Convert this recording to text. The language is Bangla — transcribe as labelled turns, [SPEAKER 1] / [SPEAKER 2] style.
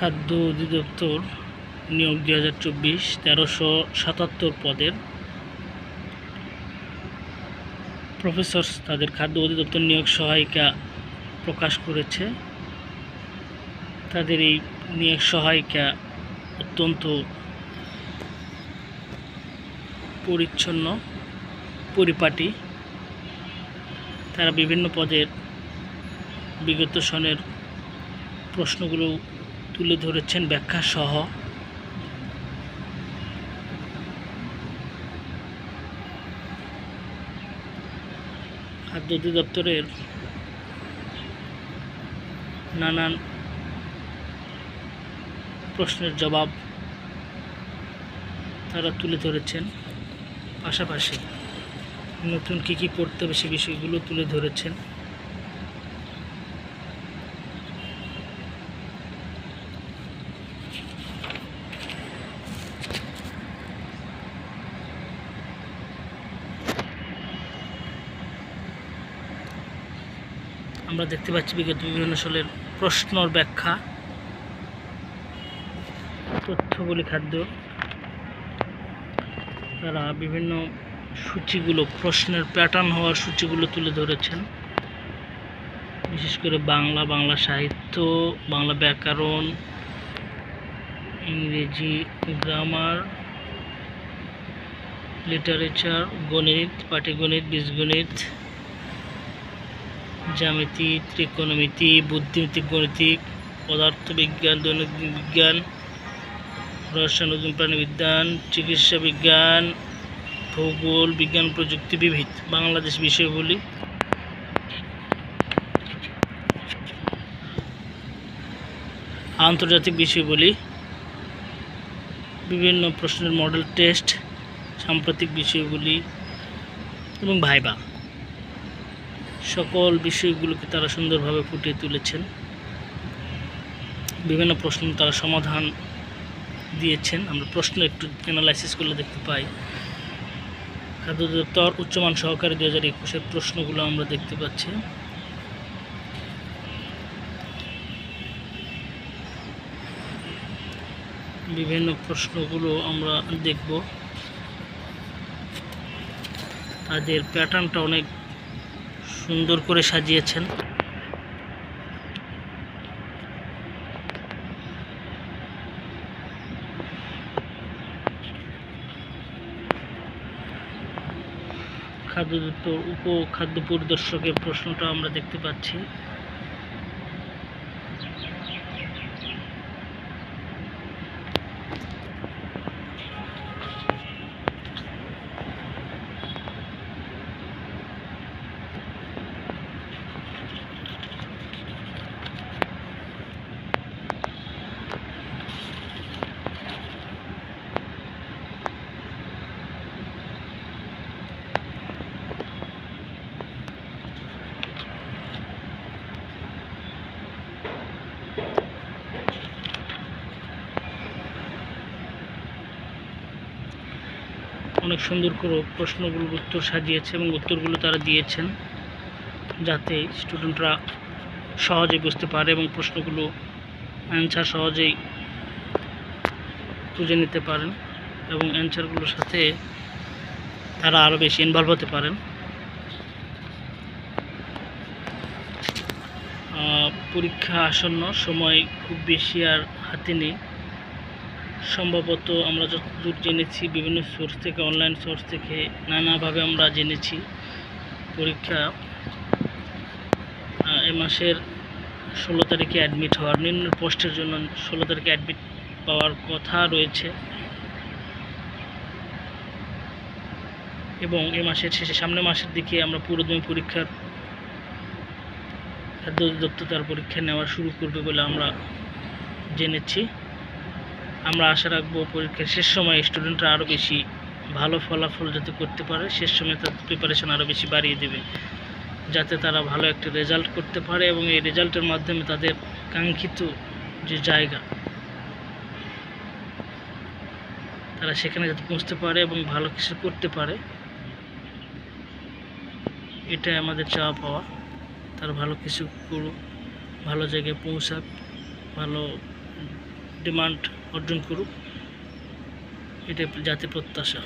[SPEAKER 1] খাদ্য অধিদপ্তর নিয়োগ দুই হাজার চব্বিশ তেরোশো সাতাত্তর পদের প্রফেসর তাদের খাদ্য অধিদপ্তর নিয়োগ সহায়িকা প্রকাশ করেছে। তাদের এই নিয়োগ সহায়িকা অত্যন্ত পরিচ্ছন্ন, পরিপাটি। তারা বিভিন্ন পদের বিগত সনের প্রশ্নগুলো তুলে ধরেছেন ব্যাখ্যা সহ। খাদ্য অধিদপ্তরের নানান প্রশ্নের জবাব তারা তুলে ধরেছেন। পাশাপাশি নতুন কী কী পড়তে হবে সে বিষয়গুলো তুলে ধরেছেন। আমরা দেখতে পাচ্ছি বিগত বিভিন্ন সালের প্রশ্নর ব্যাখ্যা। তথ্যগুলি খাদ্য। তারা বিভিন্ন সূচিগুলো, প্রশ্নের প্যাটার্ন হওয়ার সূচিগুলো তুলে ধরেছেন। বিশেষ করে বাংলা বাংলা সাহিত্য, বাংলা ব্যাকরণ, ইংরেজি গ্রামার লিটারেচার গণিত, পাটিগণিত, বীজগণিত জ্যামিতি, ত্রিকোণমিতি বুদ্ধিমিতিক গণিতিক, পদার্থবিজ্ঞান, দৈনন্দিন বিজ্ঞান রসায়ন উদ্ভিদ প্রাণীবিজ্ঞান চিকিৎসা বিজ্ঞান, ভূগোল, বিজ্ঞান প্রযুক্তি বিবিধ। বাংলাদেশ বিষয়গুলি আন্তর্জাতিক বিষয়গুলি বিভিন্ন প্রশ্নের মডেল টেস্ট সাম্প্রতিক বিষয়গুলি এবং ভাইবা। সকল বিষয়গুলোকে তারা সুন্দরভাবে ফুটিয়ে তুলেছেন। বিভিন্ন প্রশ্ন তারা সমাধান দিয়েছেন। আমরা প্রশ্ন একটু অ্যানালাইসিস করলে দেখতে পাই। খাদ্য দপ্তর উচ্চমান সহকারী দু হাজার একুশের প্রশ্নগুলো আমরা দেখতে পাচ্ছি। বিভিন্ন প্রশ্নগুলো আমরা দেখব। তাদের প্যাটার্নটা অনেক সুন্দর করে সাজিয়েছেন। খাদ্য উপ খাদ্য পরিদর্শকের প্রশ্নটা আমরা দেখতে পাচ্ছি। অনেক সুন্দর করে প্রশ্নগুলোর উত্তর সাজিয়েছে এবং উত্তরগুলো তারা দিয়েছেন যাতে স্টুডেন্টরা সহজে বুঝতে পারে এবং প্রশ্নগুলো অ্যান্সার সহজেই খুঁজে নিতে পারেন এবং অ্যান্সারগুলোর সাথে তারা আরও বেশি ইনভলভ হতে পারেন। পরীক্ষা আসন্ন, সময় খুব বেশি আর হাতে নেই। সম্ভবত আমরা যতদূর জেনেছি, বিভিন্ন সোর্স থেকে অনলাইন সোর্স থেকে নানাভাবে আমরা জেনেছি পরীক্ষা এ মাসের ষোলো তারিখে অ্যাডমিট হওয়ার নিম্ন পোস্টের জন্য ষোলো তারিখে অ্যাডমিট পাওয়ার কথা রয়েছে। এবং এ মাসের শেষে, সামনের মাসের দিকে আমরা পুরোদমে পরীক্ষার খাদ্য অধিদপ্তর তার পরীক্ষা নেওয়া শুরু করবে বলে আমরা জেনেছি। আমরা আশা রাখব পরীক্ষার শেষ সময় স্টুডেন্টরা আরও বেশি ভালো ফলাফল যাতে করতে পারে, শেষ সময় তাদের প্রিপারেশন আরও বেশি বাড়িয়ে দেবে, যাতে তারা ভালো একটা রেজাল্ট করতে পারে এবং এই রেজাল্টের মাধ্যমে তাদের কাঙ্ক্ষিত যে জায়গা, তারা সেখানে যাতে পৌঁছতে পারে এবং ভালো কিছু করতে পারে, এটাই আমাদের চাওয়া পাওয়া। তারা ভালো কিছু করুক, ভালো জায়গায় পৌঁছাক, ভালো ডিমান্ড অর্জন করুক এটা যাতে প্রত্যাশা।